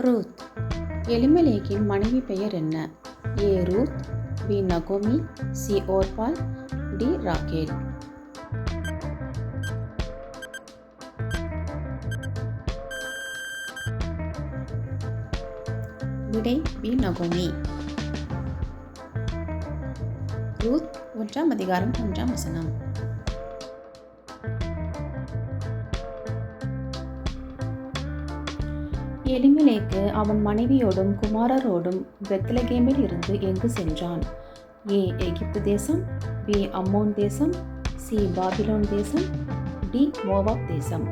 Ruth. எலிமலேக்கின் மனைவி பெயர் என்ன? ஏ. ரூத். பி. நகோமி. சி. ஓர்பால். டி. ராகேல் விடை பி. நகோமி. ரூத் ஒன்றாம் அதிகாரம் ஒன்றாம் வசனம். எலிமிலேக்கு அவன் மனைவியோடும் குமாரரோடும் பெத்லகேமில் இருந்து எங்கு சென்றான்? ஏ எகிப்து தேசம் பி அம்மோன் தேசம் சி பாபிலோன் தேசம் டி மோவாப் தேசம்.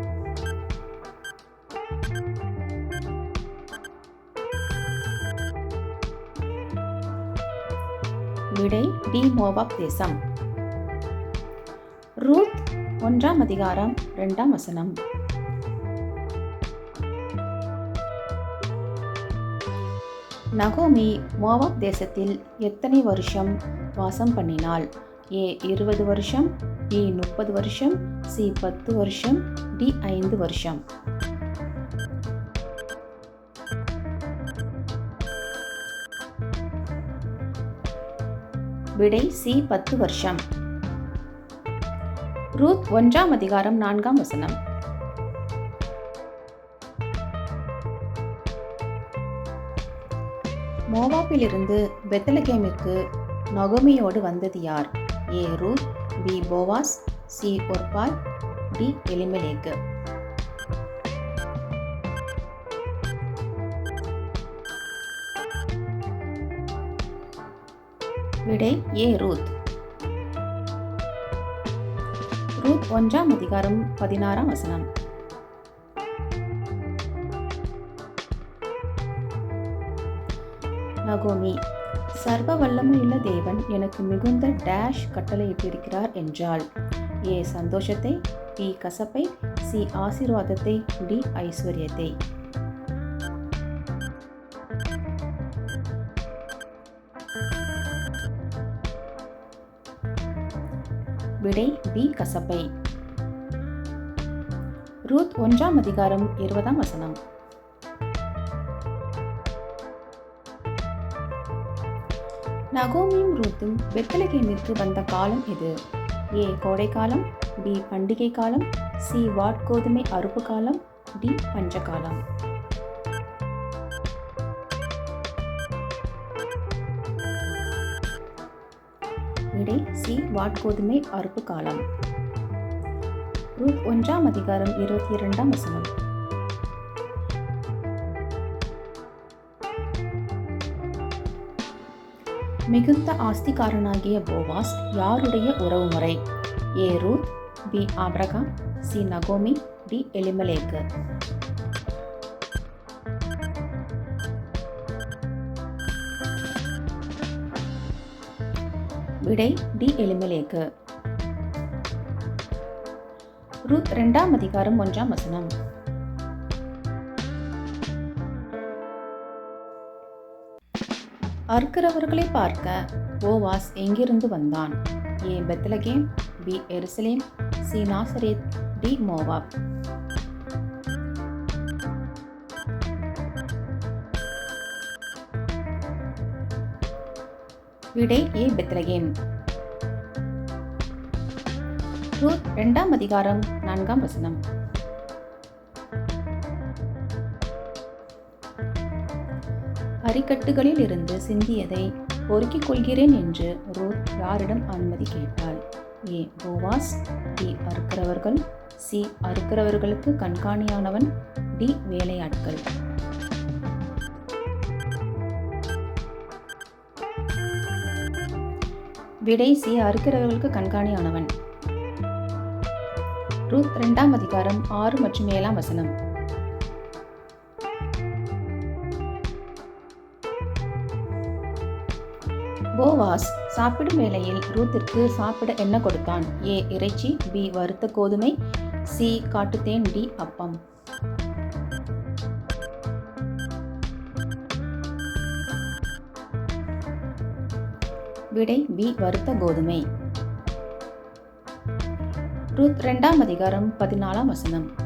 விடை டி மோவாப் தேசம். ரூத் ஒன்றாம் அதிகாரம் இரண்டாம் வசனம். நகோமி மோவாப் தேசத்தில் எத்தனை வருஷம் வாசம் பண்ணினாள்? ஏ இருபது வருஷம் பி முப்பது வருஷம் சி பத்து வருஷம் டி ஐந்து வருஷம். விடை சி பத்து வருஷம். ரூத் ஒன்றாம் அதிகாரம் நான்காம் வசனம். மோவாப்பிலிருந்து பெத்தலகேமிற்கு நொகமியோடு வந்தது யார்? A Ruth. B Boaz. C Orpah D Elimelech. விடை ஏ ரூத். ரூத் ஒன்றாம் அதிகாரம் பதினாறாம் வசனம். நகோமி சர்வ வல்லமையுள்ள தேவன் எனக்கு மிகுந்த டேஷ் கட்டளையிட்டிருக்கிறார் என்றாள். ஏ சந்தோஷத்தை பி கசப்பை சி ஆசீர்வாதத்தை டி ஐஸ்வர்யத்தை. விடை பி கசப்பை. ரூத் ஒன்றாம் அதிகாரம் இருபதாம் வசனம். நகோமியும் ரூத்தும் வெத்தலகேமிற்கு வந்த காலம் இது. ஏ. கோடைக்காலம் பி. பண்டிகை காலம் சி. வாட்கோதுமை அறுப்பு காலம் டி. பஞ்சகாலம். விடை சி. வாட்கோதுமை அறுப்பு காலம். ரூத் ஒன்றாம் அதிகாரம் இருபத்தி இரண்டாம் வசனம். மிகுந்த ஆஸ்திகாரனாகிய போவாஸ் யாருடைய உறவுமுறை? A Ruth B. Abraham C. நகோமி டி. எலிமலேக்கு. விடை டி. எலிமலேக்கு. ரூத் ரெண்டாம் அதிகாரம் ஒன்றாம் வசனம். அறுக்கிறவர்களை பார்க்க போவாஸ் எங்கிருந்து வந்தான்? A Bethlehem B Jerusalem C Nazareth D Moab. விடை ஏ பெத்லகேம். ரூத் இரண்டாம் அதிகாரம் நான்காம் வசனம். அரிக்கட்டுகளில் இருந்து சிந்தியதை பொறுக்கிக் கொள்கிறேன் என்று ரூத் யாரிடம் அனுமதி கேட்டாள். ஏ. போவாஸ் டி அறுக்கிறவர்கள் சி. அறுக்கிறவர்களுக்கு கண்காணியானவன் டி. வேலையாட்கள். விடை சி. அறுக்கிறவர்களுக்கு கண்காணியானவன். ரூத் இரண்டாம் அதிகாரம் ஆறு மற்றும் ஏழாம் வசனம். போவாஸ் சாப்பிடும் வேளையில் ரூத்திற்கு சாப்பிட என்ன கொடுத்தான்? ஏ இறைச்சி பி வறுத்த கோதுமை சி காட்டுத்தேன் டி அப்பம். விடை பி வறுத்த கோதுமை. ரூத் ரெண்டாம் அதிகாரம் பதினாலாம் வசனம்.